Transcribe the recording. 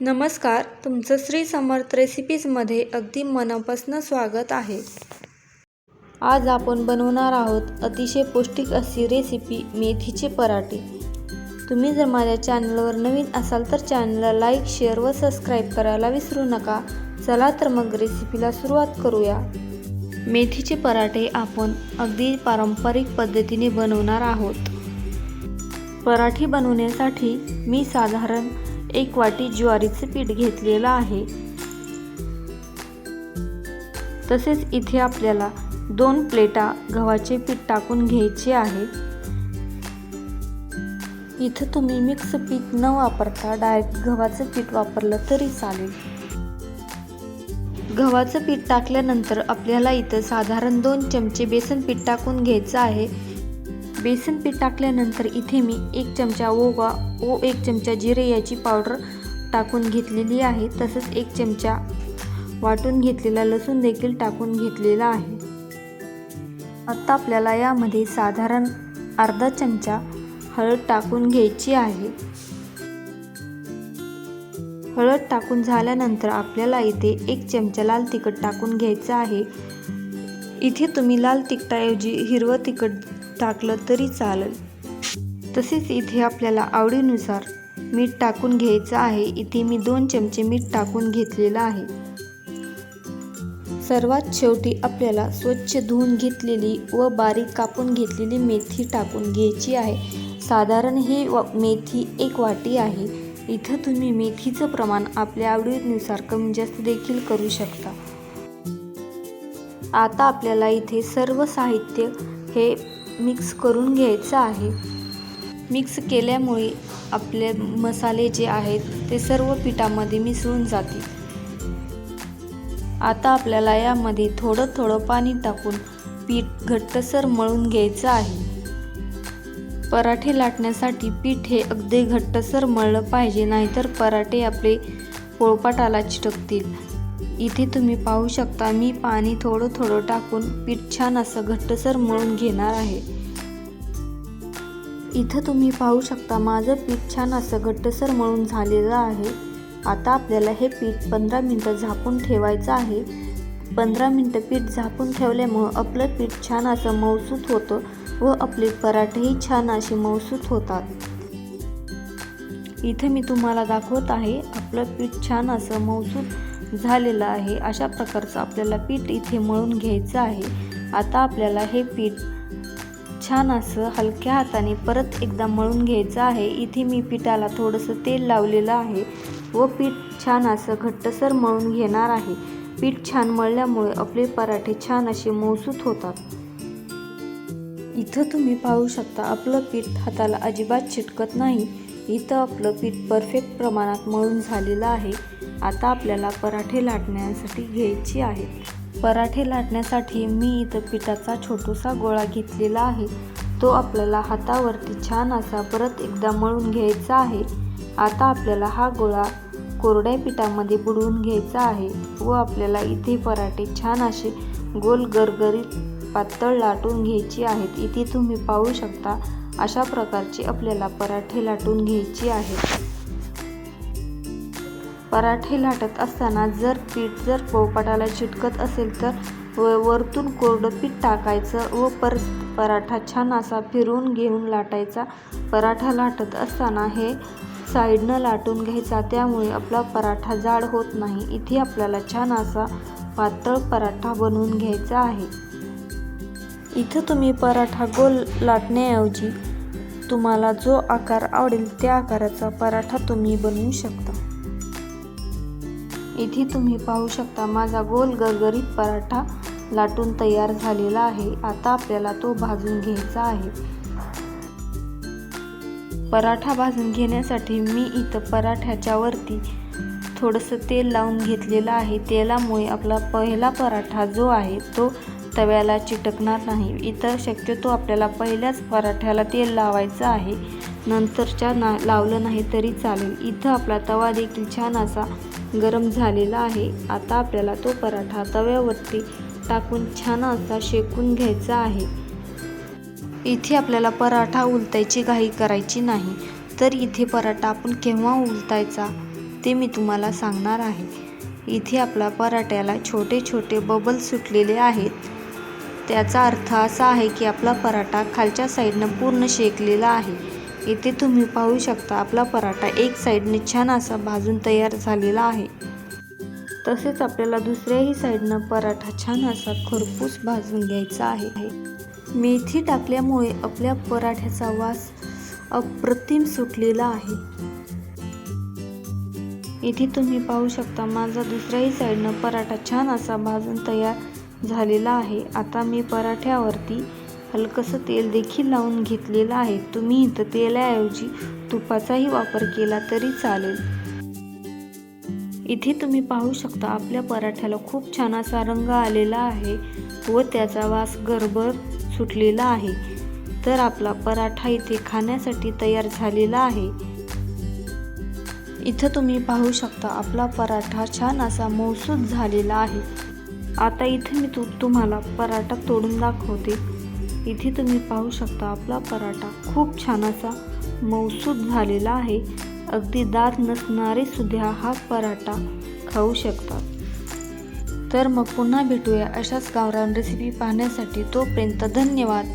नमस्कार तुमचं श्री समर्थ रेसिपीजमध्ये अगदी मनापासून स्वागत आहे. आज आपण बनवणार आहोत अतिशय पौष्टिक अशी रेसिपी मेथीचे पराठे. तुम्ही जर माझ्या चॅनलवर नवीन असाल तर चॅनलला लाईक शेअर व सबस्क्राईब करायला विसरू नका. चला तर मग रेसिपीला सुरुवात करूया. मेथीचे पराठे आपण अगदी पारंपरिक पद्धतीने बनवणार आहोत. पराठे बनवण्यासाठी मी साधारण एक वाटी ज्वारीचे पीठ घेतलेलं आहे. तसेच इथे आपल्याला दोन प्लेटा गव्हाचे पीठ टाकून घ्यायचे आहे. इथं तुम्ही मिक्स पीठ न वापरता डायरेक्ट गव्हाचं पीठ वापरलं तरी चालेल. गव्हाचं पीठ टाकल्यानंतर आपल्याला इथं साधारण दोन चमचे बेसन पीठ टाकून घ्यायचं आहे. बेसन पीठ टाकल्यानंतर इथे मी एक चमचा ओवा ओ एक चमचा जिरे याची पावडर टाकून घेतलेली आहे. तसंच एक चमचा वाटून घेतलेला लसूण देखील टाकून घेतलेला आहे. आत्ता आपल्याला यामध्ये साधारण अर्धा चमचा हळद टाकून घ्यायची आहे. हळद टाकून झाल्यानंतर आपल्याला इथे एक चमचा लाल तिखट टाकून घ्यायचं आहे. इथे तुम्ही लाल तिखटाऐवजी हिरवं तिखट टाकलं तरी चालेल. तसेच इथे आपल्याला आवडीनुसार मीठ टाकून घ्यायचं आहे. इथे मी दोन चमचे मीठ टाकून घेतलेलं आहे. सर्वात शेवटी आपल्याला स्वच्छ धुवून घेतलेली व बारीक कापून घेतलेली मेथी टाकून घ्यायची आहे. साधारण हे मेथी एक वाटी आहे. इथं तुम्ही मेथीचं प्रमाण आपल्या आवडीनुसार कमी जास्त देखील करू शकता. आता आपल्याला इथे सर्व साहित्य हे मिक्स करून घ्यायचं आहे. मिक्स केल्यामुळे आपले मसाले जे आहेत ते सर्व पिठामध्ये मिसळून जातील. आता आपल्याला यामध्ये थोडं थोडं पाणी टाकून पीठ घट्टसर मळून घ्यायचं आहे. पराठे लाटण्यासाठी पीठ हे अगदी घट्टसर मळलं पाहिजे नाहीतर पराठे आपले पोळपाटाला चिटकतील. इथे तुम्ही पाहू शकता मी पाणी थोडं थोडं टाकून पीठ छान असं घट्टसर मळून घेणार आहे. इथं तुम्ही पाहू शकता माझं पीठ छान असं घट्टसर मळून झालेलं आहे. आता आपल्याला हे पीठ पंधरा मिनटं झाकून ठेवायचं आहे. पंधरा मिनटं पीठ झाकून ठेवल्यामुळं आपलं पीठ छान असं मौसूत होतं व आपले पराठेही छान असे मौसूत होतात. इथे मी तुम्हाला दाखवत आहे आपलं पीठ छान असं मौसूत झालेलं आहे. अशा प्रकारचं आपल्याला पीठ इथे मळून घ्यायचं आहे. आता आपल्याला हे पीठ छान असं हलक्या हाताने परत एकदा मळून घ्यायचं आहे. इथे मी पिठाला थोडंसं तेल लावलेलं आहे व पीठ छान असं घट्टसर मळून घेणार आहे. पीठ छान मळल्यामुळे आपले पराठे छान असे मौसूत होतात. इथं तुम्ही पाहू शकता आपलं पीठ हाताला अजिबात चिटकत नाही. इथं आपलं पीठ परफेक्ट प्रमाणात मळून झालेलं आहे. आता आपल्याला पराठे लाटण्यासाठी घ्यायची आहे पराठे लाटण्यासाठी मी इथं पिठाचा छोटूसा गोळा घेतलेला आहे. तो आपल्याला हातावरती छान असा परत एकदा मळून घ्यायचा आहे. आता आपल्याला हा गोळा कोरड्या पिठामध्ये बुडवून घ्यायचा आहे व आपल्याला इथे पराठे छान असे गोल गरगरीत पातळ लाटून घ्यायची आहेत. इथे तुम्ही पाहू शकता अशा प्रकारची आपल्याला पराठे लाटून घ्यायची आहे पराठे लाटत असताना जर पीठ जर पोळपाटाला चिटकत असेल तर व वरतून कोरडं पीठ टाकायचं व परत पराठा छान असा फिरून घेऊन लाटायचा. पराठा लाटत असताना हे साईडनं लाटून घ्यायचा. त्यामुळे आपला पराठा जाड होत नाही. इथे आपल्याला छान असा पातळ पराठा बनवून घ्यायचा आहे. इथं तुम्ही पराठा गोल लाटण्याऐवजी तुम्हाला जो आकार आवडेल त्या आकाराचा पराठा तुम्ही बनवू शकता. इथे तुम्ही पाहू शकता माझा गोल गरगरीत पराठा लाटून तयार झालेला आहे. आता आपल्याला तो भाजून घ्यायचा आहे. पराठा भाजून घेण्यासाठी मी इथं पराठ्याच्या वरती थोडंसं तेल लावून घेतलेलं आहे. तेलामुळे आपला पहिला पराठा जो आहे तो तव्याला चिटकणार नाही. इतर शक्यतो आपल्याला पहिल्याच पराठ्याला तेल लावायचं आहे. नंतरच्या ना लावलं नाही तरी चालेल. इथं आपला तवा देखील छान असा गरम झालेला आहे. आता आपल्याला तो पराठा तव्यावरती टाकून छान असा शेकून घ्यायचा आहे. इथे आपल्याला पराठा उलटायची घाई करायची नाही. तर इथे पराठा आपण केव्हा उलटायचा ते मी तुम्हाला सांगणार आहे. इथे आपल्या पराठ्याला छोटे छोटे बबल सुटलेले आहेत. त्याचा अर्थ असा आहे की आपला पराठा खालच्या साईडनं पूर्ण शेकलेला आहे. इथे तुम्ही पाहू शकता आपला पराठा एक साईडने छान असा भाजून तयार झालेला आहे. तसेच आपल्याला दुसऱ्याही साईडनं पराठा छान असा खरपूस भाजून घ्यायचा आहे. मेथी टाकल्यामुळे आपल्या पराठ्याचा वास अप्रतिम सुटलेला आहे. इथे तुम्ही पाहू शकता माझा दुसऱ्याही साईडनं पराठा छान असा भाजून तयार झालेला आहे. आता मी पराठ्यावरती हलकंसं तेल देखील लावून घेतलेलं आहे. तुम्ही इथं तेलाऐवजी तुपाचाही वापर केला तरी चालेल. इथे तुम्ही पाहू शकता आपल्या पराठ्याला खूप छान असा रंग आलेला आहे व त्याचा वास गरबर सुटलेला आहे. तर आपला पराठा इथे खाण्यासाठी तयार झालेला आहे. इथं तुम्ही पाहू शकता आपला पराठा छान असा मौसूद झालेला आहे. आता इथे मी तू तुम्हाला पराठा तोडून दाखवते. इथे तुम्ही पाहू शकता आपला पराठा खूप छान असा मौसूद झालेला आहे. अगदी दात नसणारे सुद्धा हा पराठा खाऊ शकतात तर मग पुन्हा भेटूया अशाच गावरान रेसिपी पाहण्यासाठी. तोपर्यंत धन्यवाद.